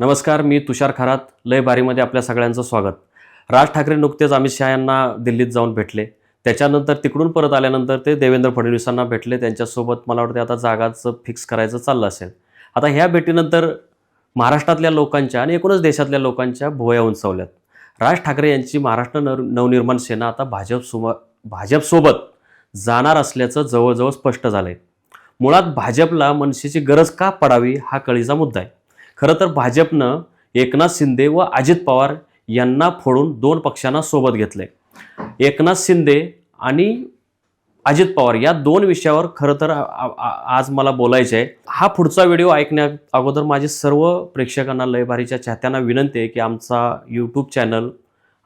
नमस्कार मी तुषार खरात. लय बारीमध्ये आपल्या सगळ्यांचं स्वागत. राज ठाकरे नुकतेच अमित शहा यांना दिल्लीत जाऊन भेटले. त्याच्यानंतर तिकडून परत आल्यानंतर ते देवेंद्र फडणवीसांना भेटले. त्यांच्यासोबत मला वाटतं आता जागाचं फिक्स करायचं चाललं असेल. आता ह्या भेटीनंतर महाराष्ट्रातल्या लोकांच्या आणि एकूणच देशातल्या लोकांच्या भुवया उंचावल्यात. राज ठाकरे यांची महाराष्ट्र नव नवनिर्माण सेना आता भाजप सुम भाजपसोबत जाणार असल्याचं जवळजवळ स्पष्ट झालं आहे मुळात भाजपला मनसेची गरज का पडावी हा कळीचा मुद्दा आहे. खरं तर भाजपनं एकनाथ शिंदे व अजित पवार यांना फोडून दोन पक्षांना सोबत घेतले एकनाथ शिंदे आणि अजित पवार या दोन विषयावर खरं तर आज मला बोलायचं आहे हा पुढचा व्हिडिओ ऐकण्या अगोदर माझे सर्व प्रेक्षकांना लयभारीच्या चाहत्यांना विनंती आहे की आमचा यूट्यूब चॅनल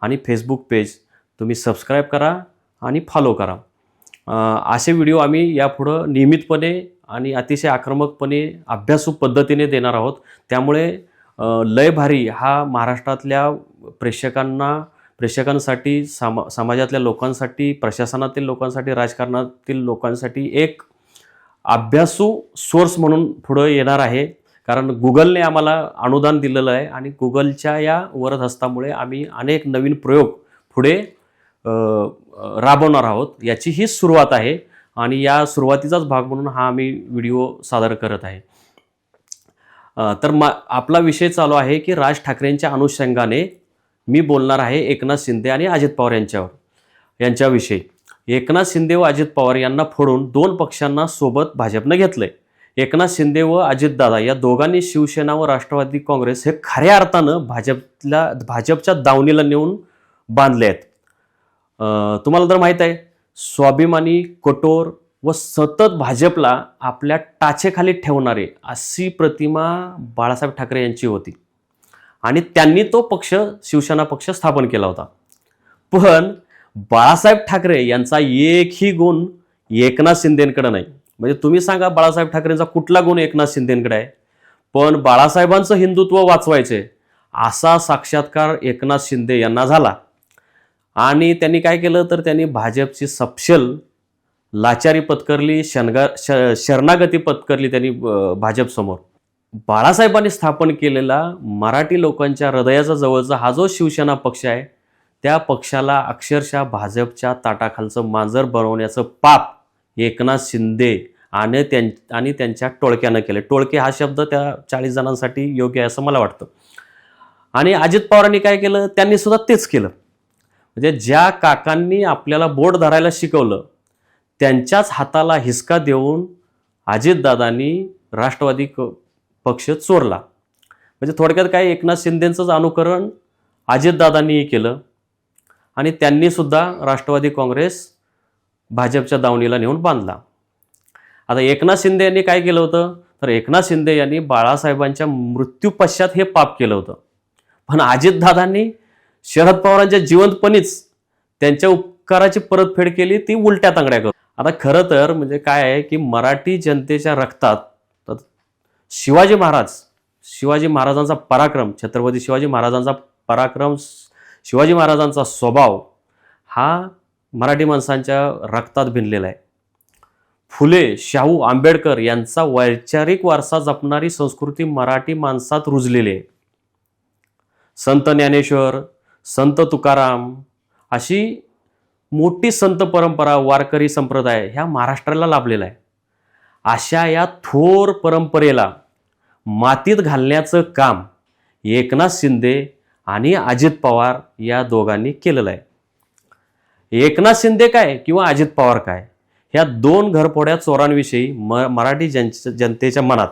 आणि फेसबुक पेज तुम्ही सबस्क्राईब करा आणि फॉलो करा. असे व्हिडिओ आम्ही यापुढं नियमितपणे आणि अतिशय आक्रमकपणे अभ्यासू पद्धतीने देणार आहोत. त्यामुळे लय भारी हा महाराष्ट्रातल्या प्रेक्षकांना प्रेक्षकांसाठी सामा समाजातल्या लोकांसाठी प्रशासनातील लोकांसाठी राजकारणातील लोकांसाठी एक अभ्यासू सोर्स म्हणून पुढं येणार आहे. कारण गुगलने आम्हाला अनुदान दिलेलं आहे आणि गुगलच्या या वरदहस्तामुळे आम्ही अनेक नवीन प्रयोग पुढे राबवणार आहोत. याची ही सुरुवात आहे. आणि या सुरुवातीचाच भाग म्हणून हा आम्ही व्हिडिओ सादर करत आहे. तर मा आपला विषय चालू आहे की राज ठाकरेंच्या अनुषंगाने मी बोलणार आहे एकनाथ शिंदे आणि अजित पवार यांच्यावर यांच्याविषयी. एकनाथ शिंदे व अजित पवार यांना फोडून दोन पक्षांना सोबत भाजपनं घेतलंय. एकनाथ शिंदे व अजितदादा या दोघांनी शिवसेना व राष्ट्रवादी काँग्रेस हे खऱ्या अर्थानं भाजपला भाजपच्या दावणीला नेऊन बांधले आहेत तुम्हाला तर माहीत आहे स्वाभिमानी कठोर व सतत भाजपला आपल्या टाचेखाली ठेवणारे अशी प्रतिमा बाळासाहेब ठाकरे यांची होती. आणि त्यांनी तो पक्ष शिवसेना पक्ष स्थापन केला होता. पण बाळासाहेब ठाकरे यांचा एकही गुण एकनाथ शिंदेकडे नाही. म्हणजे तुम्ही सांगा बाळासाहेब ठाकरेंचा कुठला गुण एकनाथ शिंदेकडे आहे? पण बाळासाहेबांचं हिंदुत्व वाचवायचे असा साक्षात्कार एकनाथ शिंदे यांना झाला. आणि त्यांनी काय केलं? तर त्यांनी भाजपची सपशल लाचारी पत्करली शनगा श शरणागती पत्करली त्यांनी भाजपसमोर. बाळासाहेबांनी स्थापन केलेला मराठी लोकांच्या हृदयाचा जवळचा हा जो शिवसेना पक्ष आहे त्या पक्षाला अक्षरशः भाजपच्या ताटाखालचं मांजर बनवण्याचं पाप एकनाथ शिंदे आणि त्यां आणि त्यांच्या टोळक्यानं केले. टोळके हा शब्द त्या चाळीस जणांसाठी योग्य आहे असं मला वाटतं. आणि अजित पवारांनी काय केलं? त्यांनी सुद्धा तेच केलं. म्हणजे ज्या काकांनी आपल्याला बोट धरायला शिकवलं त्यांच्याच हाताला हिसका देऊन अजितदादांनी राष्ट्रवादी क- पक्ष चोरला. म्हणजे थोडक्यात काय एकनाथ शिंदेंचंच अनुकरण अजितदादांनीही केलं. आणि त्यांनीसुद्धा राष्ट्रवादी काँग्रेस भाजपच्या दावणीला नेऊन बांधला. आता एकनाथ शिंदे यांनी काय केलं होतं? तर एकनाथ शिंदे यांनी बाळासाहेबांच्या मृत्यूपश्चात हे पाप केलं होतं. पण अजितदादांनी शरद पवारांच्या जिवंतपणीच त्यांच्या उपकाराची परतफेड केली ती उलट्या तांगड्या करून. आता खरं तर म्हणजे काय आहे की मराठी जनतेच्या रक्तात शिवाजी महाराज शिवाजी महाराजांचा पराक्रम छत्रपती शिवाजी महाराजांचा पराक्रम शिवाजी महाराजांचा स्वभाव हा मराठी माणसांच्या रक्तात भिनलेला आहे. फुले शाहू आंबेडकर यांचा वैचारिक वारसा जपणारी संस्कृती मराठी माणसात रुजलेली आहे. संत ज्ञानेश्वर संत तुकाराम अशी मोठी संत परंपरा वारकरी संप्रदाय ह्या महाराष्ट्राला लाभलेला आहे. अशा या थोर परंपरेला मातीत घालण्याचं काम एकनाथ शिंदे आणि अजित पवार या दोघांनी केलेलं आहे. एकनाथ शिंदे काय किंवा अजित पवार काय? ह्या दोन घरफोड्या चोरांविषयी म मराठी जन जनतेच्या मनात.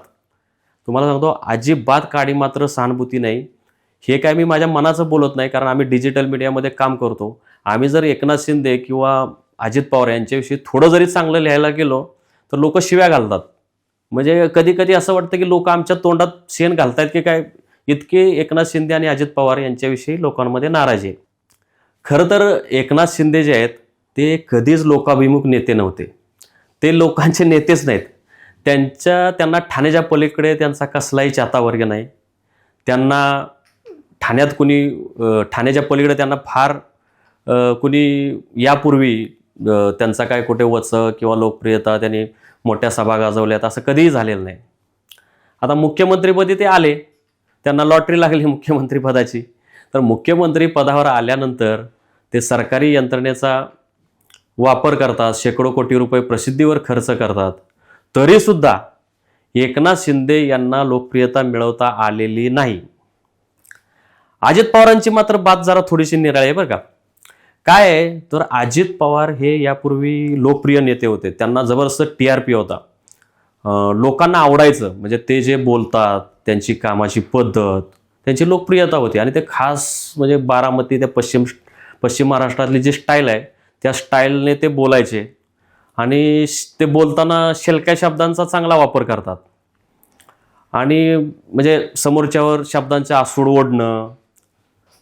तुम्हाला सांगतो अजिबात काडी मात्र सहानुभूती नाही. हे काय मी माझ्या मनाचं बोलत नाही कारण आम्ही डिजिटल मीडियामध्ये काम करतो. आम्ही जर एकनाथ शिंदे किंवा अजित पवार यांच्याविषयी थोडं जरी चांगलं लिहायला गेलो तर लोक शिव्या घालतात. म्हणजे कधी कधी असं वाटतं की लोक आमच्या तोंडात शेण घालतायत की काय? इतके एकनाथ शिंदे आणि अजित पवार यांच्याविषयी लोकांमध्ये नाराज आहे. खरं तर एकनाथ शिंदे जे आहेत ते कधीच लोकाभिमुख नेते नव्हते. ते लोकांचे नेतेच नाहीत. त्यांच्या त्यांना ठाण्याच्या पलीकडे त्यांचा कसलाही चातावर्ग नाही. त्यांना ठाण्यात कुणी ठाण्याच्या पलीकडे त्यांना फार कुणी यापूर्वी त्यांचा काय कुठे वच किंवा लोकप्रियता त्यांनी मोठ्या सभा गाजवल्यात असं कधीही झालेलं नाही. आता मुख्यमंत्रीपदी ते आले. त्यांना लॉटरी लागली मुख्यमंत्रीपदाची. तर मुख्यमंत्री पदावर आल्यानंतर ते सरकारी यंत्रणेचा वापर करतात शेकडो कोटी रुपये प्रसिद्धीवर खर्च करतात. तरीसुद्धा एकनाथ शिंदे यांना लोकप्रियता मिळवता आलेली नाही. अजित पवारांची मात्र बात जरा थोडीशी निराळी आहे बरं का. काय आहे? तर अजित पवार हे यापूर्वी लोकप्रिय नेते होते. त्यांना जबरदस्त टी आर पी होता. लोकांना आवडायचं. म्हणजे ते जे बोलतात त्यांची कामाची पद्धत त्यांची लोकप्रियता होती. आणि ते खास म्हणजे बारामती त्या पश्चिम पश्चिम महाराष्ट्रातली जी स्टाईल आहे त्या स्टाईलने ते बोलायचे. आणि ते बोलताना शेलक्या शब्दांचा चांगला वापर करतात. आणि म्हणजे समोरच्यावर शब्दांचे आसूड ओढणं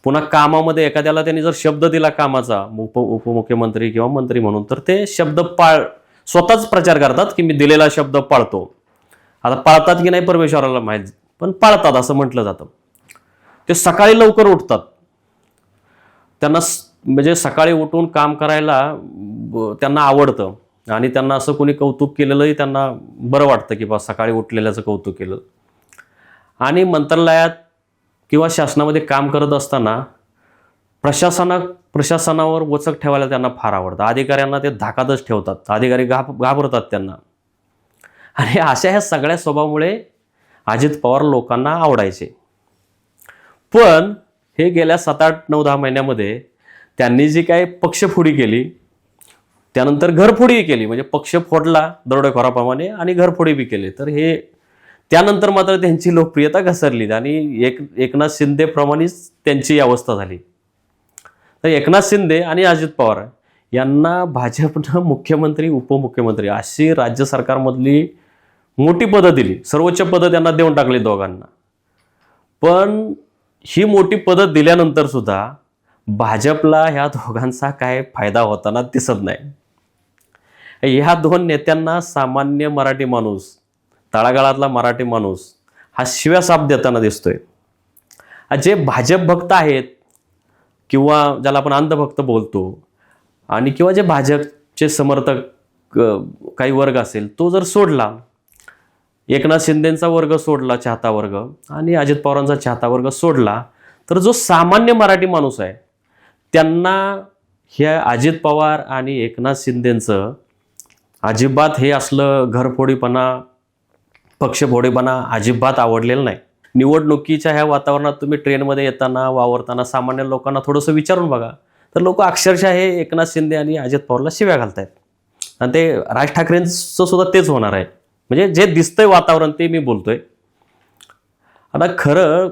पुन्हा कामामध्ये एखाद्याला त्यांनी जर शब्द दिला कामाचा उप उपमुख्यमंत्री किंवा मंत्री म्हणून तर ते शब्द पाळ स्वतःच प्रचार करतात की मी दिलेला शब्द पाळतो. आता पाळतात की नाही परमेश्वराला माहीत पण पाळतात असं म्हटलं जातं. ते सकाळी लवकर उठतात. त्यांना म्हणजे सकाळी उठून काम करायला त्यांना आवडतं. आणि त्यांना असं कोणी कौतुक केलेलंही त्यांना बरं वाटतं की बा सकाळी उठलेल्याचं कौतुक केलं. आणि मंत्रालयात किंवा शासनामध्ये काम करत असताना प्रशासना प्रशासनावर वचक ठेवायला त्यांना फार आवडतं. अधिकाऱ्यांना ते धाकातच ठेवतात. अधिकारी घाब घाबरतात त्यांना. आणि अशा ह्या सगळ्या स्वभावामुळे अजित पवार लोकांना आवडायचे. पण हे गेल्या सात आठ नऊ दहा महिन्यामध्ये त्यांनी जी काय पक्षफोडी केली त्यानंतर घरफोडीही केली. म्हणजे पक्ष फोडला दरोडेखोराप्रमाणे आणि घरफोडी बी केली. तर हे त्यानंतर मात्र त्यांची लोकप्रियता घसरली आणि एक एकनाथ शिंदेप्रमाणेच त्यांची अवस्था झाली. तर एकनाथ शिंदे आणि अजित पवार यांना भाजपनं मुख्यमंत्री उपमुख्यमंत्री अशी राज्य सरकारमधली मोठी पदं दिली. सर्वोच्च पदं त्यांना देऊन टाकली दोघांना. पण ही मोठी पदं दिल्यानंतर सुद्धा भाजपला ह्या दोघांचा काय फायदा होताना दिसत नाही. ह्या दोन नेत्यांना सामान्य मराठी माणूस तळागाळातला मराठी माणूस हा शिव्या साप देताना दिसतोय. जे भाजप भक्त आहेत किंवा ज्याला आपण अंधभक्त बोलतो आणि किंवा जे भाजपचे समर्थक काही वर्ग असेल तो जर सोडला एकनाथ शिंदेचा वर्ग सोडला चाहता वर्ग आणि अजित पवारांचा चाहता वर्ग सोडला तर जो सामान्य मराठी माणूस आहे त्यांना ह्या अजित पवार आणि एकनाथ शिंदेचं अजिबात हे असलं घरफोडीपणा पक्षभोडेपणा अजिबात आवडलेलं नाही. निवडणुकीच्या ह्या वातावरणात तुम्ही ट्रेनमध्ये येताना वावरताना सामान्य लोकांना थोडंसं विचारून बघा. तर लोक अक्षरशः हे एकनाथ शिंदे आणि अजित पवारला शिव्या घालतायत. आणि ते राज ठाकरेंचं सुद्धा तेच होणार आहे. म्हणजे जे दिसतंय वातावरण ते मी बोलतोय. आता खरं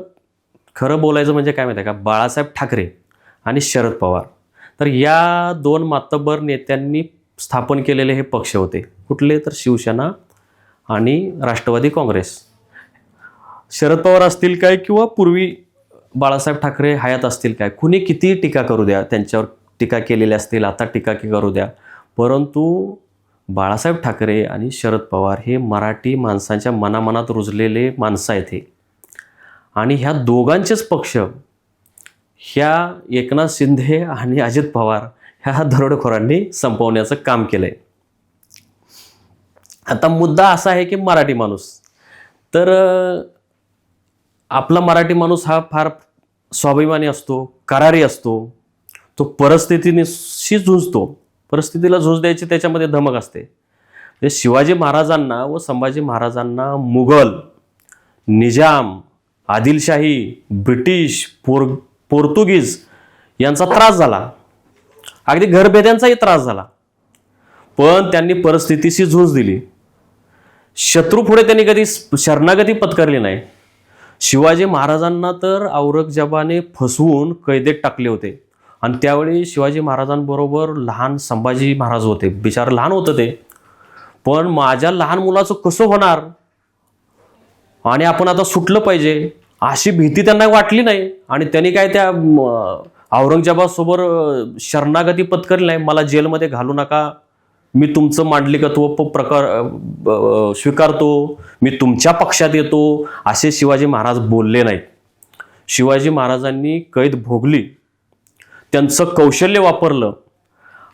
खरं बोलायचं म्हणजे काय माहिती आहे का? बाळासाहेब ठाकरे आणि शरद पवार. तर या दोन मातब्बर नेत्यांनी स्थापन केलेले हे पक्ष होते. कुठले? तर शिवसेना आणि राष्ट्रवादी काँग्रेस. शरद पवार असतील काय किंवा पूर्वी बाळासाहेब ठाकरे हयात असतील काय? कुणी किती टीका करू द्या? त्यांच्यावर टीका केलेल्या असतील आता टीका करू द्या. परंतु बाळासाहेब ठाकरे आणि शरद पवार हे मराठी माणसांच्या मनामनात रुजलेले माणसं आहेत हे. आणि ह्या दोघांचेच पक्ष ह्या एकनाथ शिंदे आणि अजित पवार ह्या दरोडेखोरांनी संपवण्याचं काम केलं आहे आता मुद्दा असा आहे की मराठी माणूस. तर आपला मराठी माणूस हा फार स्वाभिमानी असतो करारी असतो. तो परिस्थितीनेशी झुंजतो. परिस्थितीला झुंज द्यायची त्याच्यामध्ये धमक असते. म्हणजे शिवाजी महाराजांना व संभाजी महाराजांना मुघल निजाम आदिलशाही ब्रिटिश पोर पोर्तुगीज यांचा त्रास झाला. अगदी घरभेद्यांचाही त्रास झाला. पण त्यांनी परिस्थितीशी झुंज दिली. शत्रू पुढे त्यांनी कधी शरणागती पत्करली नाही. शिवाजी महाराजांना तर औरंगजेबाने फसवून कैदेत टाकले होते. आणि त्यावेळी शिवाजी महाराजांबरोबर लहान संभाजी महाराज होते. बिचार लहान होतं ते. पण माझ्या लहान मुलाचं कसं होणार? आणि आपण आता सुटलं पाहिजे. अशी भीती त्यांना वाटली नाही. आणि त्यांनी काय त्या औरंगजेबासोबत शरणागती पत्करली नाही. मला जेलमध्ये घालू नका. मी तुमचं मांडलिकत्व प- प्रकार ब- स्वीकारतो मी तुमच्या पक्षात येतो असे शिवाजी महाराज बोलले नाहीत. शिवाजी महाराजांनी कैद भोगली. त्यांचं कौशल्य वापरलं.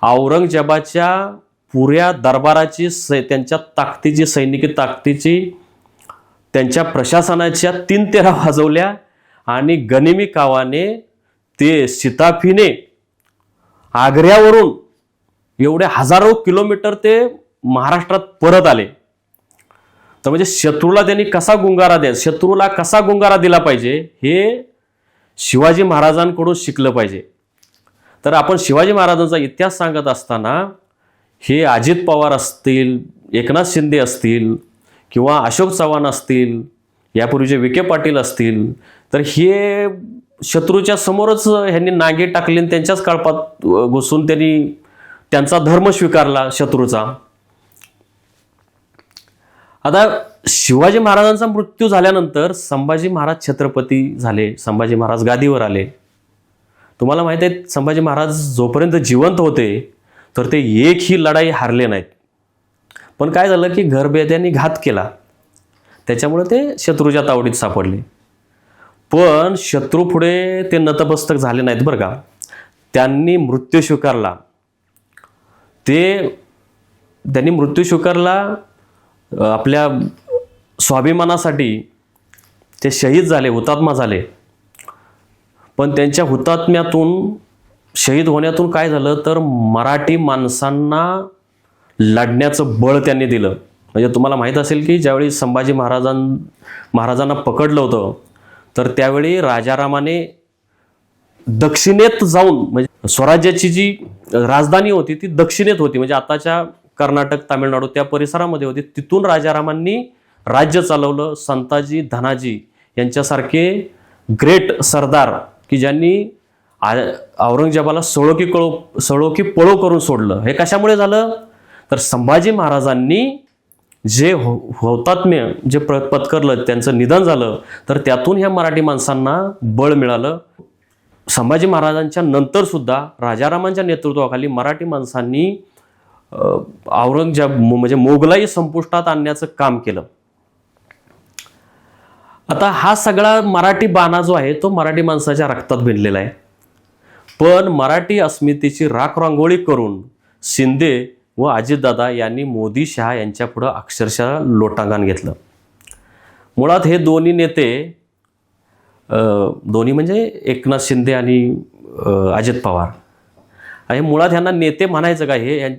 औरंगजेबाच्या पुऱ्या दरबाराची सै त्यांच्या ताकदीची सैनिकी ताकदीची त्यांच्या प्रशासनाच्या तीन तेरा वाजवल्या आणि गनिमी कावाने ते सिताफीने आग्र्यावरून एवढे हजारो किलोमीटर ते महाराष्ट्रात परत आले. तर म्हणजे शत्रूला त्यांनी कसा गुंगारा द्या शत्रूला कसा गुंगारा दिला पाहिजे हे शिवाजी महाराजांकडून शिकलं पाहिजे. तर आपण शिवाजी महाराजांचा इतिहास सांगत असताना हे अजित पवार असतील एकनाथ शिंदे असतील किंवा अशोक चव्हाण असतील यापूर्वीचे विखे पाटील असतील तर हे शत्रूच्या समोरच ह्यांनी नागे टाकले आणि त्यांच्याच कळपात घुसून त्यांनी त्यांचा धर्म स्वीकारला शत्रूचा. आता शिवाजी महाराजांचा मृत्यू झाल्यानंतर संभाजी महाराज छत्रपती झाले संभाजी महाराज गादीवर आले. तुम्हाला माहिती आहे संभाजी महाराज जोपर्यंत जिवंत होते तर ते एक ही लढाई हारले नाहीत. पण काय झालं की घरबेद्यांनी घात केला. त्याच्यामुळे ते शत्रूच्या तावडीत सापडले. पण शत्रू पुढे ते नतमस्तक झाले नाहीत बरं का. त्यांनी मृत्यू स्वीकारला. ते त्यांनी मृत्यूशुकरला आपल्या स्वाभिमानासाठी ते शहीद झाले हुतात्मा झाले. पण त्यांच्या हुतात्म्यातून शहीद होण्यातून काय झालं तर मराठी माणसांना लढण्याचं बळ त्यांनी दिलं. म्हणजे तुम्हाला माहीत असेल की ज्यावेळी संभाजी महाराजां महाराजांना पकडलं होतं तर त्यावेळी राजारामाने दक्षिणेत जाऊन म्हणजे स्वराज्याची जी राजधानी होती ती दक्षिणेत होती. म्हणजे आताच्या कर्नाटक तामिळनाडू त्या परिसरामध्ये होती. तिथून राजारामांनी राज्य चालवलं. संताजी धनाजी यांच्यासारखे ग्रेट सरदार की ज्यांनी औरंगजेबाला सळोकी कळो सळोकी पळो करून सोडलं. हे कशामुळे झालं? तर संभाजी महाराजांनी जे हो हौतात्म्य जे प्र पत्करलं त्यांचं निधन झालं तर त्यातून ह्या मराठी माणसांना बळ मिळालं. संभाजी महाराजांच्या नंतर सुद्धा राजारामांच्या नेतृत्वाखाली मराठी माणसांनी औरंगजेब म्हणजे मोगलाई संपुष्टात आणण्याचं काम केलं. आता हा सगळा मराठी बाणा जो आहे तो मराठी माणसाच्या रक्तात भिनलेला आहे. पण मराठी अस्मितेची राख रांगोळी करून शिंदे व अजितदादा यांनी मोदी शहा यांच्यापुढं अक्षरशः लोटांगण घेतलं. मुळात हे दोन्ही नेते दोन्ही म्हणजे एकनाथ शिंदे आणि अजित पवार. हे मुळात ह्यांना नेते म्हणायचं का हे? यां-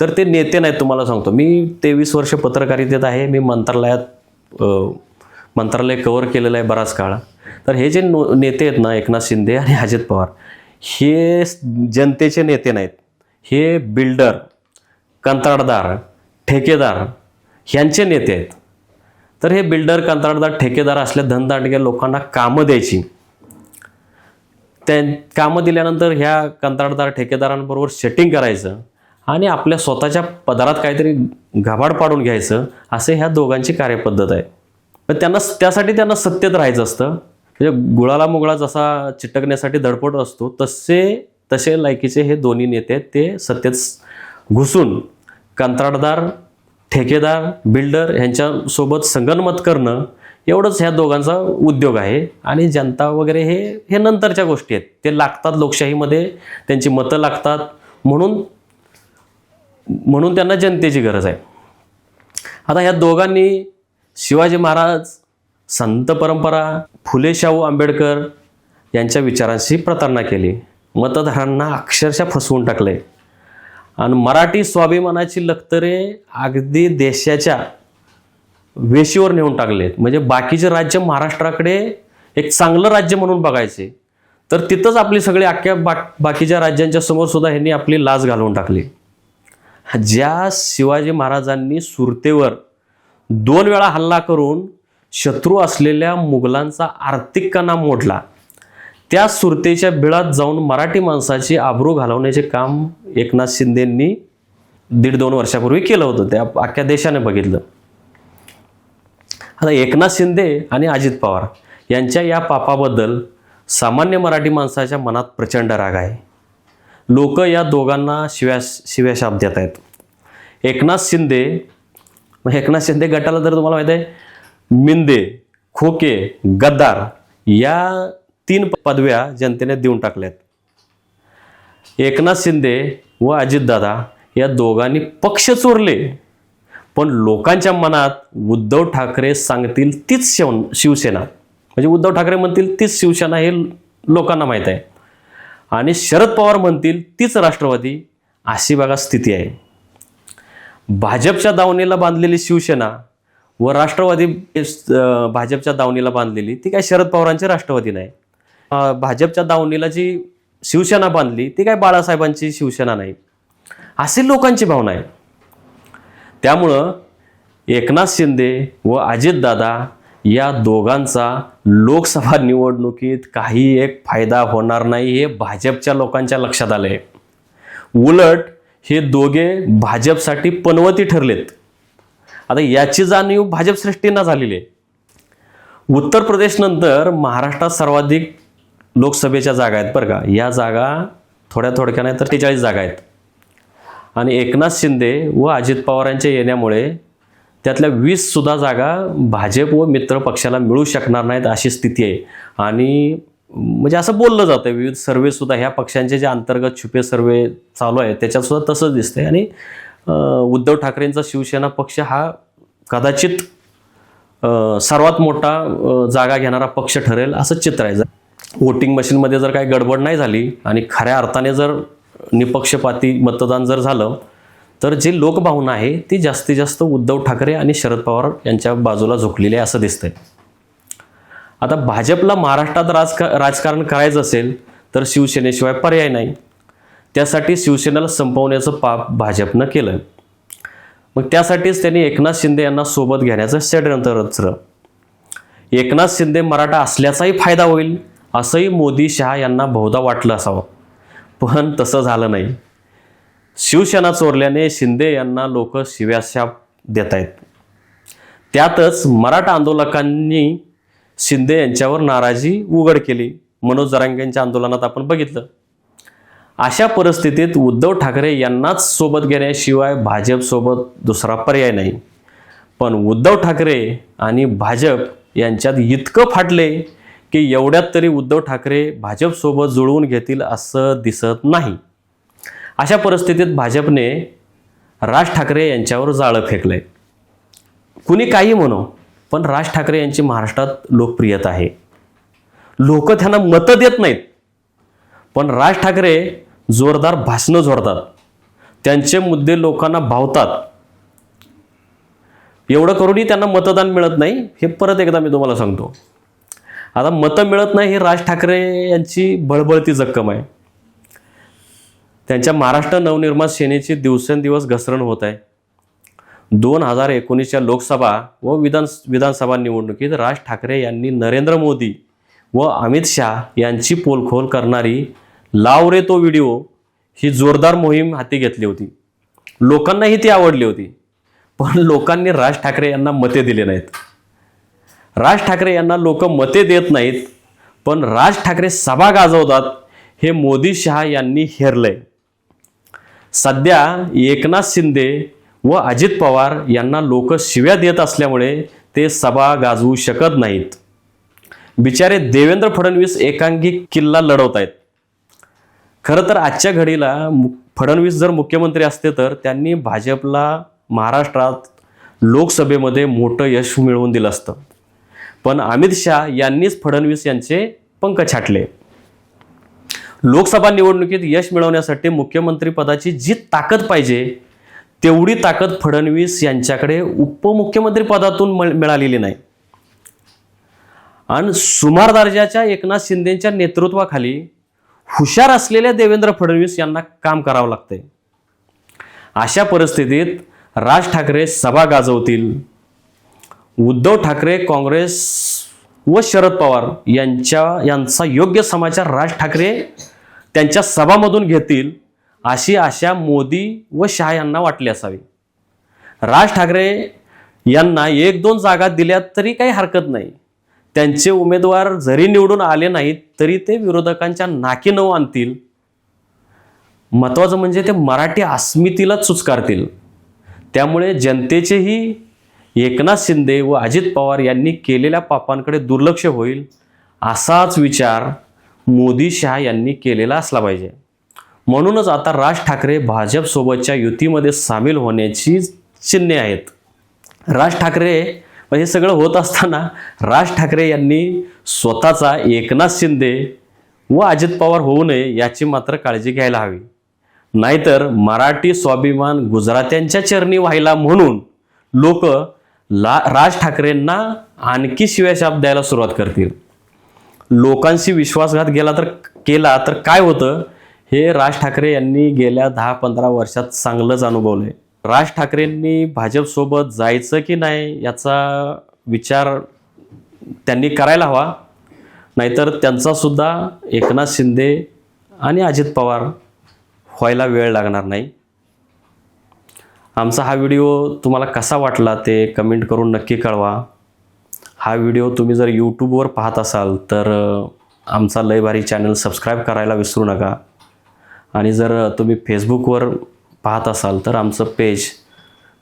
तर ते नेते नाहीत तुम्हाला सांगतो. मी तेवीस वर्ष पत्रकारितेत आहे. मी मंत्रालयात मंत्रालय कव्हर केलेलं आहे बराच काळ. तर हे जे नो नेते आहेत ना एकनाथ शिंदे आणि अजित पवार हे जनतेचे नेते नाहीत. हे बिल्डर कंत्राटदार ठेकेदार ह्यांचे नेते आहेत. तर हे बिल्डर कंत्राटदार ठेकेदार असल्या धनदाटक्या लोकांना कामं द्यायची. त्या कामं दिल्यानंतर ह्या कंत्राटदार ठेकेदारांबरोबर सेटिंग करायचं आणि आपल्या स्वतःच्या पदारात काहीतरी घाबाड पाडून घ्यायचं असे ह्या दोघांची कार्यपद्धत आहे. पण त्यांना त्यासाठी त्यांना सत्यत राहायचं असतं. म्हणजे गुळाला मुगळा जसा चिटकण्यासाठी धडपड असतो तसे तसे लायकीचे हे दोन्ही नेते आहेत ते सत्यत घुसून कंत्राटदार ठेकेदार बिल्डर ह्यांच्यासोबत संगनमत करणं एवढंच ह्या दोघांचा उद्योग आहे. आणि जनता वगैरे हे हे नंतरच्या गोष्टी आहेत. ते लागतात लोकशाहीमध्ये त्यांची मतं लागतात. म्हणून म्हणून त्यांना जनतेची गरज आहे. आता ह्या दोघांनी शिवाजी महाराज संत परंपरा फुले शाहू आंबेडकर यांच्या विचारांशी प्रतारणा केली. मतदारांना अक्षरशः फसवून टाकले आणि मराठी स्वाभिमानाची लक्तरे अगदी देशाच्या वेशीवर नेऊन टाकलेत. म्हणजे बाकीचे राज्य महाराष्ट्राकडे एक चांगलं राज्य म्हणून बघायचे तर तिथंच आपली सगळी अख्ख्या बा बाकीच्या राज्यांच्या समोर सुद्धा ह्यांनी आपली लाज घालवून टाकली. ज्या शिवाजी महाराजांनी सुरतेवर दोन वेळा हल्ला करून शत्रू असलेल्या मुघलांचा आर्थिक कणा मोडला त्या सुरतेच्या बिळात जाऊन मराठी माणसाची आबरू घालवण्याचे काम एकनाथ शिंदेंनी दीड दोन वर्षापूर्वी केलं होतं. त्या अख्ख्या देशाने बघितलं. आता एकनाथ शिंदे आणि अजित पवार यांच्या या पापाबद्दल सामान्य मराठी माणसाच्या मनात प्रचंड राग आहे. लोक या दोघांना शिव्या शिव्याशाप देत आहेत. एकनाथ शिंदे मग एकनाथ शिंदे गटाला तर तुम्हाला माहीत आहे मिंदे खोके गद्दार या तीन पदव्या जनतेने देऊन टाकल्यात. एकनाथ शिंदे व अजितदादा या दोघांनी पक्ष चोरले. पण लोकांच्या मनात उद्धव ठाकरे सांगतील तीच शिव शिवसेना. म्हणजे उद्धव ठाकरे म्हणतील तीच शिवसेना हे लोकांना माहीत आहे. आणि शरद पवार म्हणतील तीच राष्ट्रवादी अशी बघा स्थिती आहे. भाजपच्या दावणीला बांधलेली शिवसेना व राष्ट्रवादी भाजपच्या दावणीला बांधलेली ती काय शरद पवारांची राष्ट्रवादी नाही. भाजपच्या दावणीला जी शिवसेना बांधली ती काय बाळासाहेबांची शिवसेना नाही. अशी लोकांची भावना आहे. त्यामुळं एकनाथ शिंदे व अजितदादा या दोघांचा लोकसभा निवडणुकीत काही एक फायदा होणार नाही हे भाजपच्या लोकांच्या लक्षात आले उलट हे दोघे भाजपसाठी पनवती ठरलेत. आता याची जाणीव भाजप सृष्टींना झालेली आहे. उत्तर प्रदेशनंतर महाराष्ट्रात सर्वाधिक लोकसभेच्या जागा आहेत बरं का. या जागा थोड्या थोडक्या नाही तर त्रेचाळीस जागा आहेत. आणि एकनाथ शिंदे व अजित पवारांच्या येण्यामुळे त्यातल्या वीससुद्धा जागा भाजप व मित्र पक्षाला मिळू शकणार नाहीत अशी स्थिती आहे. आणि म्हणजे असं बोललं जातं विविध सर्वेसुद्धा ह्या पक्षांचे जे अंतर्गत छुपे सर्वे चालू आहेत त्याच्यातसुद्धा तसंच तसंच दिसतंय. आणि उद्धव ठाकरेंचा शिवसेना पक्ष हा कदाचित सर्वात मोठा जागा घेणारा पक्ष ठरेल असं चित्र आहे. वोटिंग मशीनमध्ये जर काही गडबड नाही झाली आणि खऱ्या अर्थाने जर निपक्षपाती मतदान जर झालं तर जी लोकभावना आहे ती जास्तीत जास्त उद्धव ठाकरे आणि शरद पवार यांच्या बाजूला झुकलेली आहे असं दिसतंय. आता भाजपला महाराष्ट्रात राजका राजकारण करायचं असेल तर शिवसेनेशिवाय पर्याय नाही. त्यासाठी शिवसेनेला संपवण्याचं पाप भाजपनं केलं मग त्यासाठीच त्यांनी एकनाथ शिंदे यांना सोबत घेण्याचं षडयंत्र रचलं. एकनाथ शिंदे मराठा असल्याचाही फायदा होईल. असंही मोदी शहा यांना बहुधा वाटलं असावं. पण तसं झालं नाही. शिवसेना चोरल्याने शिंदे यांना लोक शिव्याशाप देत आहेत त्यातच मराठा आंदोलकांनी शिंदे यांच्यावर नाराजी उघड केली. मनोज जरांगेंच्या आंदोलनात आपण बघितलं. अशा परिस्थितीत उद्धव ठाकरे यांनाच सोबत घेण्याशिवाय भाजपसोबत दुसरा पर्याय नाही. पण उद्धव ठाकरे आणि भाजप यांच्यात इतकं फाटले की एवढ्यात तरी उद्धव ठाकरे भाजपसोबत जुळवून घेतील असं दिसत नाही. अशा परिस्थितीत भाजपने राज ठाकरे यांच्यावर जाळं फेकलंय. कुणी काही म्हणो पण राज ठाकरे यांची महाराष्ट्रात लोकप्रियता आहे. लोक त्यांना मतं देत नाहीत. पण राज ठाकरे जोरदार भाषणं झोडतात त्यांचे मुद्दे लोकांना भावतात. एवढं करूनही त्यांना मतदान मिळत नाही हे परत एकदा मी तुम्हाला सांगतो. आता मतं मिळत नाही हे राज ठाकरे यांची बळबळती जक्कम आहे. त्यांच्या महाराष्ट्र नवनिर्माण सेनेची दिवसेंदिवस घसरण होत आहे. दोन हजार एकोणीसच्या लोकसभा व विधान विधानसभा निवडणुकीत राज ठाकरे यांनी नरेंद्र मोदी व अमित शहा यांची पोलखोल करणारी लाव रे तो व्हिडिओ ही जोरदार मोहीम हाती घेतली होती. लोकांनाही ती आवडली होती पण लोकांनी राज ठाकरे यांना मते दिले नाहीत. राज ठाकरे यांना लोक मते देत नाहीत पण राज ठाकरे सभा गाजवतात हे मोदी शहा यांनी हेरलंय. सध्या एकनाथ शिंदे व अजित पवार यांना लोक शिव्या देत असल्यामुळे ते सभा गाजवू शकत नाहीत. बिचारे देवेंद्र फडणवीस एकांगी किल्ला लढवत आहेत खरं तर आजच्या घडीला मु- फडणवीस जर मुख्यमंत्री असते तर त्यांनी भाजपला महाराष्ट्रात लोकसभेमध्ये मोठं यश मिळवून दिलं असतं. पण अमित शहा यांनीच फडणवीस यांचे पंख छाटले. लोकसभा निवडणुकीत यश मिळवण्यासाठी मुख्यमंत्री पदाची जी ताकद पाहिजे तेवढी ताकद फडणवीस यांच्याकडे उपमुख्यमंत्री पदातून मिळालेली नाही. आणि सुमार दर्जाच्या एकनाथ शिंदेच्या नेतृत्वाखाली हुशार असलेल्या देवेंद्र फडणवीस यांना काम करावं लागतंय. अशा परिस्थितीत राज ठाकरे सभा गाजवतील. उद्धव ठाकरे काँग्रेस व शरद पवार यांच्या यांचा योग्य समाचार राज ठाकरे त्यांच्या सभामधून घेतील अशी आशा मोदी व शहा यांना वाटली असावी. राज ठाकरे यांना एक दोन जागा दिल्या तरी काही हरकत नाही. त्यांचे उमेदवार जरी निवडून आले नाहीत तरी ते विरोधकांच्या नाकी नऊ आणतील. महत्त्वाचं म्हणजे ते मराठी अस्मितीलाच चुचकारतील. त्यामुळे जनतेचेही एकनाथ शिंदे व अजित पवार यांनी केलेल्या पापांकडे दुर्लक्ष होईल असाच विचार मोदी शहा यांनी केलेला असला पाहिजे. म्हणूनच आता राज ठाकरे भाजपसोबतच्या युतीमध्ये सामील होण्याची चिन्हे आहेत. राज ठाकरे हे सगळं होत असताना राज ठाकरे यांनी स्वतःचा एकनाथ शिंदे व अजित पवार होऊ नये याची मात्र काळजी घ्यायला हवी. नाहीतर मराठी स्वाभिमान गुजरात्यांच्या चरणी व्हायला म्हणून लोक ला राज ठाकरेंना आणखी शिव्याशाप द्यायला सुरुवात करतील. लोकांशी विश्वासघात गेला तर केला तर काय होतं? हे राज ठाकरे यांनी गेल्या दहा पंधरा वर्षात चांगलंच अनुभवलंय. राज ठाकरेंनी भाजपसोबत जायचं की नाही याचा विचार त्यांनी करायला हवा. नाहीतर त्यांचासुद्धा एकनाथ शिंदे आणि अजित पवार व्हायला वेळ लागणार नाही. आमचा हा व्हिडिओ तुम्हाला कसा वाटला ते कमेंट करून नक्की कळवा. हा व्हिडिओ तुम्ही जर यूट्यूबवर पाहत असाल तर आमचा लय भारी चॅनल सबस्क्राईब करायला विसरू नका. आणि जर तुम्ही फेसबुकवर पाहत असाल तर आमचं पेज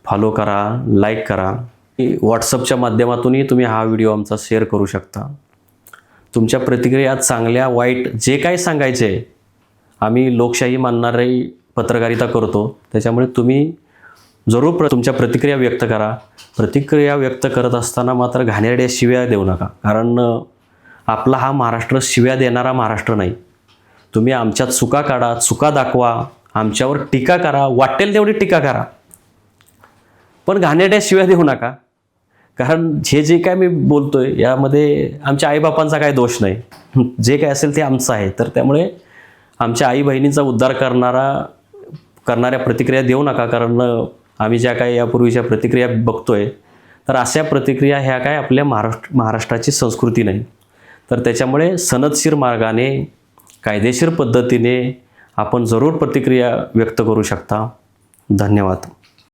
फॉलो करा लाईक करा. व्हॉट्सअपच्या माध्यमातूनही तुम्ही हा व्हिडिओ आमचा शेअर करू शकता. तुमच्या प्रतिक्रिया चांगल्या वाईट जे काही सांगायचे आम्ही लोकशाही मानणारी पत्रकारिता करतो. त्याच्यामुळे तुम्ही जरूर प्र तुमच्या प्रतिक्रिया व्यक्त करा. प्रतिक्रिया व्यक्त करत असताना मात्र घाणेरड्या शिव्या देऊ नका. कारण आपला हा महाराष्ट्र शिव्या देणारा महाराष्ट्र नाही. तुम्ही आमच्यात चुका काढा चुका दाखवा आमच्यावर टीका करा वाटेल तेवढी टीका करा. पण घाणेरड्या शिव्या देऊ नका. कारण हे जे काय मी बोलतोय यामध्ये आमच्या आईबापांचा काय दोष नाही. जे काय असेल ते आमचं आहे. तर त्यामुळे आमच्या आई बहिणींचा उद्धार करणारा करणाऱ्या प्रतिक्रिया देऊ नका. कारण आम्ही ज्या काही यापूर्वीच्या प्रतिक्रिया बघतोय तर अशा प्रतिक्रिया ह्या काय आपल्या महाराष्ट्र महाराष्ट्राची संस्कृती नाही. तर त्याच्यामुळे सनदशीर मार्गाने कायदेशीर पद्धतीने आपण जरूर प्रतिक्रिया व्यक्त करू शकता. धन्यवाद.